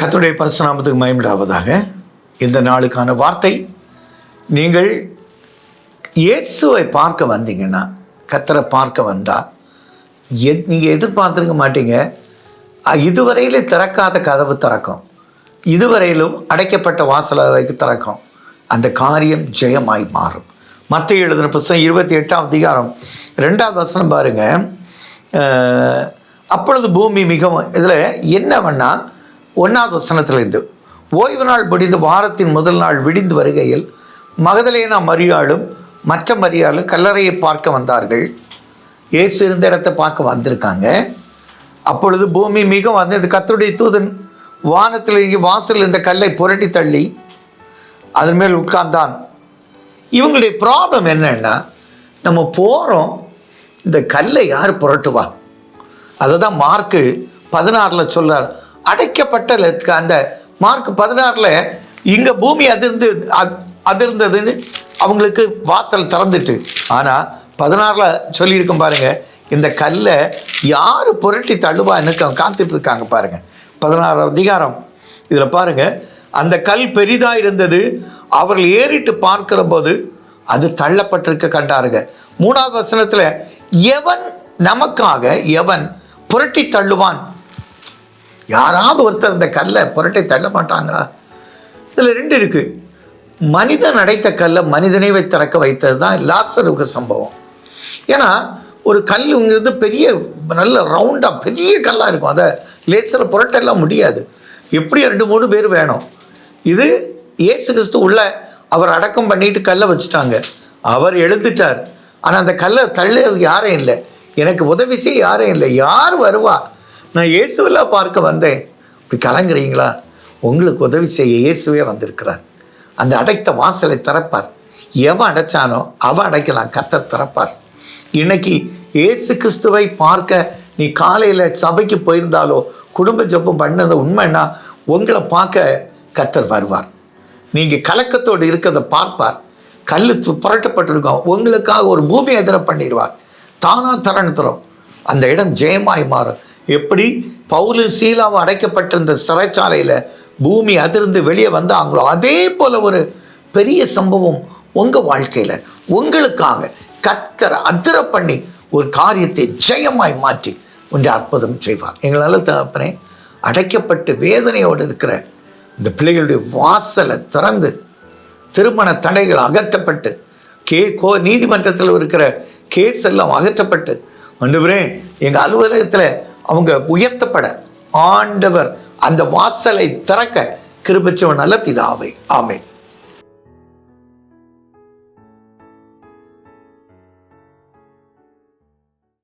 கத்துடைய பரசுநாமத்துக்கு மயமிடாவதாக இந்த நாளுக்கான வார்த்தை. நீங்கள் இயேசுவை பார்க்க வந்தீங்கன்னா கத்தரை பார்க்க வந்தால் எ நீங்கள் எதிர்பார்த்துருக்க மாட்டீங்க. அ- இதுவரையிலே திறக்காத கதவு திறக்கும். இதுவரையிலும் அடைக்கப்பட்ட வாசல் அதைக்கு திறக்கும். அந்த காரியம் ஜெயமாய் மாறும். மற்ற எழுதின புஸ்தகம் இருபத்தி எட்டாம் அதிகாரம் ரெண்டாவது வசனம் பாருங்கள் அப்பொழுது பூமி மிகவும் இதில் என்னவென்னா ஒன்றாவது வசனத்திலிருந்து ஓய்வு நாள் முடிந்து வாரத்தின் முதல் நாள் விடிந்து வருகையில் மகதலேனா மரியாளும் மற்ற மரியாளும் கல்லறையை பார்க்க வந்தார்கள். இயேசு இருந்த இடத்தை பார்க்க வந்திருக்காங்க. அப்பொழுது பூமி மிக இந்த கத்துடை தூதன் வானத்தில் இங்கே வாசல் இந்த கல்லை புரட்டி தள்ளி அதன் மேல் உட்கார்ந்தான். இவங்களுடைய ப்ராப்ளம் என்னன்னா நம்ம போகிறோம் இந்த கல்லை யார் புரட்டுவா? அதை தான் மார்க்கு பதினாறில் சொல்கிறார் அடைக்கப்பட்ட அந்த மார்க் பதினாறில் இங்கே பூமி அதிர்ந்து அதிர்ந்ததுன்னு அவங்களுக்கு வாசல் திறந்துட்டு. ஆனால் பதினாறில் சொல்லியிருக்கோம் பாருங்கள் இந்த கல்லை யார் புரட்டி தள்ளுவான்னு கா- காத்துட்டு இருக்காங்க பாருங்க அதிகாரம். இதில் பாருங்க அந்த கல் பெரிதாக இருந்தது அவர்கள் ஏறிட்டு பார்க்கிற போது அது தள்ளப்பட்டிருக்க கண்டாருங்க. மூணாவது வசனத்தில் எவன் நமக்காக எவன் புரட்டி தள்ளுவான்? யாராவது ஒருத்தர் இந்த கல்லை புரட்டை தள்ள மாட்டாங்களா? இதில் ரெண்டு இருக்குது மனிதன் அடைத்த கல்லை மனிதனை வை திறக்க வைத்தது தான் லாசருக்கு சம்பவம். ஏன்னா ஒரு கல்லுங்கிறது பெரிய நல்ல ரவுண்டாக பெரிய கல்லாக இருக்கும். அதை லேசரில் புரட்டெல்லாம் முடியாது. எப்படி ரெண்டு மூணு பேர் வேணும். இது ஏசு கிறிஸ்து உள்ள அவர் அடக்கம் பண்ணிட்டு கல்லை வச்சுட்டாங்க. அவர் எழுந்துட்டார். ஆனால் அந்த கல்லை தள்ளுறது யாரும் இல்லை. எனக்கு உதவி செய்ய யாரும் இல்லை. யார் வருவா? நான் இயேசுவெல்லாம் பார்க்க வந்தேன். இப்படி கலங்குறீங்களா? உங்களுக்கு உதவி செய்ய இயேசுவே வந்திருக்கிறார். அந்த அடைத்த வாசலை திறப்பார். எவன் அடைச்சானோ அவன் அடைக்கலாம். கத்தர் திறப்பார். இன்னைக்கு இயேசு கிறிஸ்துவை பார்க்க நீ காலையில் சபைக்கு போயிருந்தாலோ குடும்ப ஜெபம் பண்ணது உண்மைன்னா உங்களை பார்க்க கத்தர் வருவார். நீங்கள் கலக்கத்தோடு இருக்கிறத பார்ப்பார். கல் து- புரட்டப்பட்டிருக்கோம். உங்களுக்காக ஒரு பூமி எதிர பண்ணிடுவார். தானா தரண் தரும் அந்த இடம் ஜெயமாய் மாறும். எப்படி பவுலு சீலாவும் அடைக்கப்பட்டிருந்த சிறைச்சாலையில் பூமி அதிர்ந்து வெளியே வந்தாங்களோ அதே போல் ஒரு பெரிய சம்பவம் உங்கள் வாழ்க்கையில். உங்களுக்காக கத்தர் அதிர பண்ணி ஒரு காரியத்தை ஜெயமாய் மாற்றி ஒன்று அற்புதம் செய்வார். எங்களால் தகப்பனே அடைக்கப்பட்டு வேதனையோடு இருக்கிற இந்த பிள்ளைகளுடைய வாசலை திறந்து திருமண தடைகள் அகற்றப்பட்டு கே கோ நீதிமன்றத்தில் இருக்கிற கேஸ் எல்லாம் அகற்றப்பட்டு ஆண்டவரே எங்கள் அலுவலகத்தில் அவங்க உயர்த்தப்பட ஆண்டவர் அந்த வாசலை திறக்க கிருபிச்சவன் அல்ல பிதாவை. ஆமை